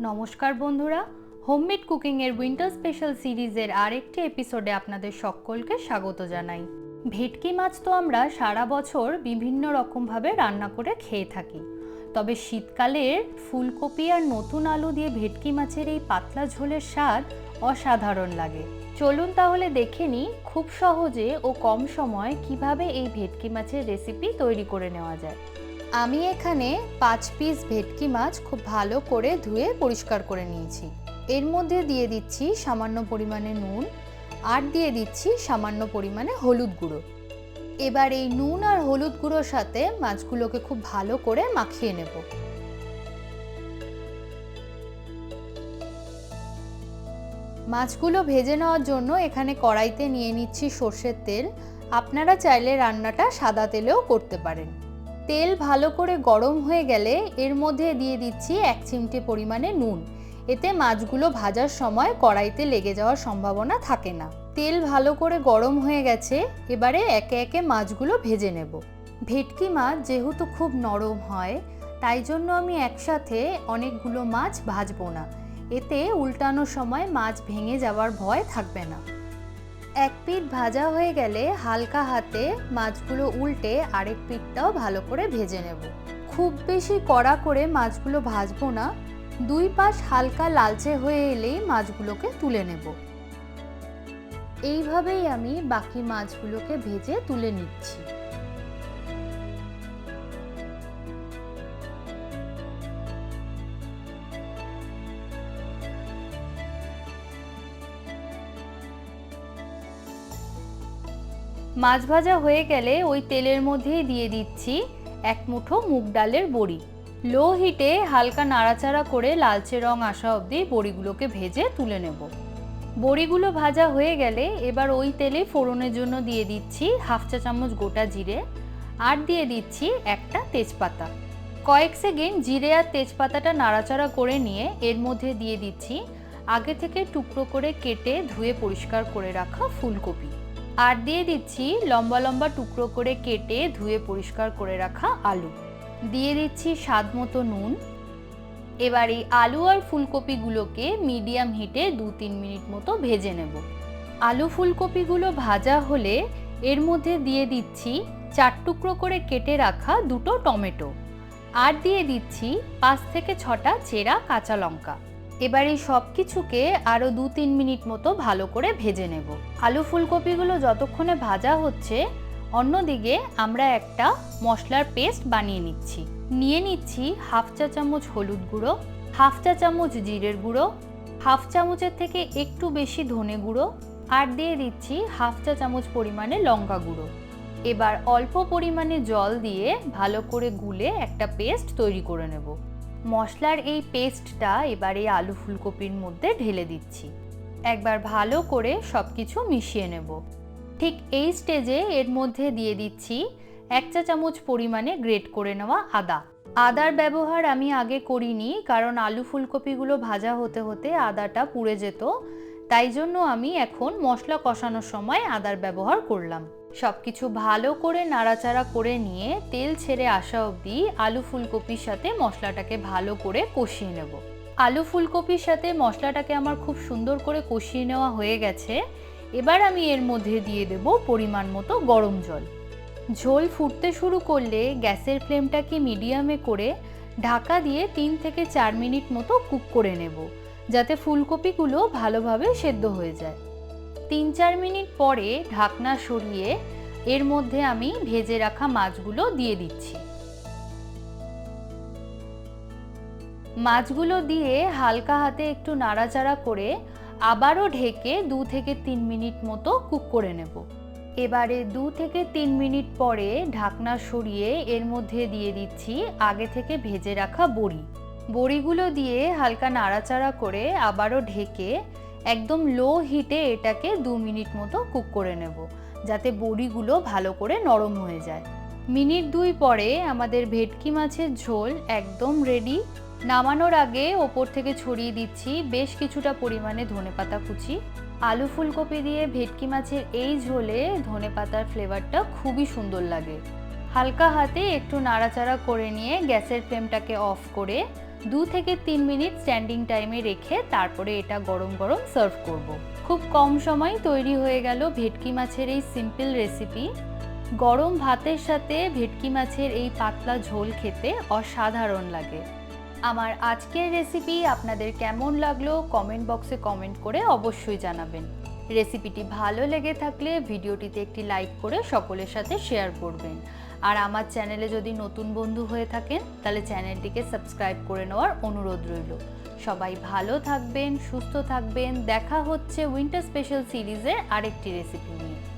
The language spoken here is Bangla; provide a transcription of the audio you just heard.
নমস্কার বন্ধুরা হোমমেড কুকিংয়ের উইন্টার স্পেশাল সিরিজের আরেকটি এপিসোডে আপনাদের সকলকে স্বাগত জানাই। ভেটকি মাছ তো আমরা সারা বছর বিভিন্ন রকমভাবে রান্না করে খেয়ে থাকি। তবে শীতকালের ফুলকপি আর নতুন আলু দিয়ে ভেটকি মাছের এই পাতলা ঝোলের স্বাদ অসাধারণ লাগে। চলুন তাহলে দেখে নিই খুব সহজে ও কম সময়ে কীভাবে এই ভেটকি মাছের রেসিপি তৈরি করে নেওয়া যায়। আমি এখানে পাঁচ পিস ভেটকি মাছ খুব ভালো করে ধুয়ে পরিষ্কার করে নিয়েছি। এর মধ্যে দিয়ে দিচ্ছি সামান্য পরিমাণে নুন আর দিয়ে দিচ্ছি সামান্য পরিমাণে হলুদ গুঁড়ো। এবার এই নুন আর হলুদ গুঁড়োর সাথে মাছগুলোকে খুব ভালো করে মাখিয়ে নেব। মাছগুলো ভেজে নেওয়ার জন্য এখানে কড়াইতে নিয়ে নিচ্ছি সর্ষের তেল। আপনারা চাইলে রান্নাটা সাদা তেলেও করতে পারেন। তেল ভালো করে গরম হয়ে গেলে এর মধ্যে দিয়ে দিচ্ছি এক চিমটে পরিমাণে নুন। এতে মাছগুলো ভাজার সময় কড়াইতে লেগে যাওয়ার সম্ভাবনা থাকে না। তেল ভালো করে গরম হয়ে গেছে, এবারে একে একে মাছগুলো ভেজে নেব। ভেটকি মাছ যেহেতু খুব নরম হয়, তাই জন্য আমি একসাথে অনেকগুলো মাছ ভাজবো না। এতে উল্টানোর সময় মাছ ভেঙে যাওয়ার ভয় থাকবে না। এক পিঠ ভাজা হয়ে গেলে হালকা হাতে মাছগুলো উল্টে আরেক পিঠটাও ভালো করে ভেজে নেব। খুব বেশি কড়া করে মাছগুলো ভাজবো না, দুই পাশ হালকা লালচে হয়ে এলেই মাছগুলোকে তুলে নেব। এইভাবেই আমি বাকি মাছগুলোকে ভেজে তুলে নিচ্ছি। মাছ ভাজা হয়ে গেলে ওই তেলের মধ্যেই দিয়ে দিচ্ছি এক মুঠো মুগ ডালের বড়ি। লো হিটে হালকা নাড়াচাড়া করে লালচে রং আসা অবধি বড়িগুলোকে ভেজে তুলে নেব। বড়িগুলো ভাজা হয়ে গেলে এবার ওই তেলে ফোড়নের জন্য দিয়ে দিচ্ছি হাফ চা চামচ গোটা জিরে আর দিয়ে দিচ্ছি একটা তেজপাতা। কয়েক সেকেন্ড জিরে আর তেজপাতাটা নাড়াচাড়া করে নিয়ে এর মধ্যে দিয়ে দিচ্ছি আগে থেকে টুকরো করে কেটে ধুয়ে পরিষ্কার করে রাখা ফুলকপি। আর দিয়ে দিচ্ছি লম্বা লম্বা টুকরো করে কেটে ধুয়ে পরিষ্কার করে রাখা আলু। দিয়ে দিচ্ছি স্বাদ মতো নুন। এবার এই আলু আর ফুলকপিগুলোকে মিডিয়াম হিটে দু তিন মিনিট মতো ভেজে নেব। আলু ফুলকপিগুলো ভাজা হলে এর মধ্যে দিয়ে দিচ্ছি চার টুকরো করে কেটে রাখা দুটো টমেটো। আর দিয়ে দিচ্ছি পাঁচ থেকে ছটা চেরা কাঁচা লঙ্কা। এবার এই সব কিছুকে আরও দু তিন মিনিট মতো ভালো করে ভেজে নেব। আলু ফুলকপিগুলো যতক্ষণে ভাজা হচ্ছে, অন্যদিকে আমরা একটা মশলার পেস্ট বানিয়ে নিচ্ছি। নিয়ে নিচ্ছি হাফ চা চামচ হলুদ গুঁড়ো, হাফ চা চামচ জিরের গুঁড়ো, হাফ চামচের থেকে একটু বেশি ধনে গুঁড়ো, আর দিয়ে দিচ্ছি হাফ চা চামচ পরিমাণে লঙ্কা গুঁড়ো। এবার অল্প পরিমাণে জল দিয়ে ভালো করে গুলে একটা পেস্ট তৈরি করে নেব। মশলার এই পেস্টটা এবার এই আলু ফুলকপির মধ্যে ঢেলে দিচ্ছি। একবার ভালো করে সব কিছু মিশিয়ে নেব। ঠিক এই স্টেজে এর মধ্যে দিয়ে দিচ্ছি এক চা চামচ পরিমাণে গ্রেট করে নেওয়া আদা। আদার ব্যবহার আমি আগে করিনি কারণ আলু ফুলকপিগুলো ভাজা হতে হতে আদাটা পুড়ে যেত, তাই জন্য আমি এখন মশলা কষানোর সময় আদার ব্যবহার করলাম। সব কিছু ভালো করে নাড়াচাড়া করে নিয়ে তেল ছেড়ে আসা অবধি আলু ফুলকপির সাথে মশলাটাকে ভালো করে কষিয়ে নেব। আলু ফুলকপির সাথে মশলাটাকে আমার খুব সুন্দর করে কষিয়ে নেওয়া হয়ে গেছে। এবার আমি এর মধ্যে দিয়ে দেব পরিমাণ মতো গরম জল। ঝোল ফুটতে শুরু করলে গ্যাসের ফ্লেমটাকে মিডিয়ামে করে ঢাকা দিয়ে তিন থেকে চার মিনিট মতো কুক করে নেব, যাতে ফুলকপিগুলো ভালোভাবে সেদ্ধ হয়ে যায়। তিন চার মিনিট পরে ঢাকনা সরিয়ে এর মধ্যে আমি ভেজে রাখা মাছগুলো দিয়ে দিচ্ছি। মাছগুলো দিয়ে হালকা হাতে একটু নাড়াচাড়া করে আবারও ঢেকে দু থেকে তিন মিনিট মতো কুক করে নেব। এবারে দু থেকে তিন মিনিট পরে ঢাকনা সরিয়ে এর মধ্যে দিয়ে দিচ্ছি আগে থেকে ভেজে রাখা বড়ি। বড়িগুলো দিয়ে হালকা নাড়াচাড়া করে আবারও ঢেকে একদম লো হিটে এটাকে দু মিনিট মতো কুক করে নেব, যাতে বড়িগুলো ভালো করে নরম হয়ে যায়। মিনিট দুই পরে আমাদের ভেটকি মাছের ঝোল একদম রেডি নামানোর আগে ওপর থেকে ছড়িয়ে দিচ্ছি বেশ কিছুটা পরিমাণে ধনেপাতা কুচি। আলু ফুলকপি দিয়ে ভেটকি মাছের এই ঝোলে ধনেপাতার ফ্লেভারটা খুবই সুন্দর লাগে। হালকা হাতে একটু নাড়াচাড়া করে নিয়ে গ্যাসের ফ্লেমটাকে অফ করে দু থেকে তিন মিনিট স্ট্যান্ডিং টাইমে রেখে তারপরে এটা গরম গরম সার্ভ করব। খুব কম সময় তৈরি হয়ে গেল ভেটকি মাছের এই সিম্পল রেসিপি। গরম ভাতের সাথে ভেটকি মাছের এই পাতলা ঝোল খেতে অসাধারণ লাগে। আমার আজকের রেসিপি আপনাদের কেমন লাগল কমেন্ট বক্সে কমেন্ট করে অবশ্যই জানাবেন। রেসিপিটি ভালো লেগে থাকলে ভিডিওটিতে একটি লাইক করে সকলের সাথে শেয়ার করবেন। আর আমার চ্যানেলে যদি নতুন বন্ধু হয়ে থাকেন, তাহলে চ্যানেলটিকে সাবস্ক্রাইব করে নেওয়ার অনুরোধ রইল। সবাই ভালো থাকবেন, সুস্থ থাকবেন। দেখা হচ্ছে উইন্টার স্পেশাল সিরিজের আরেকটি রেসিপি নিয়ে।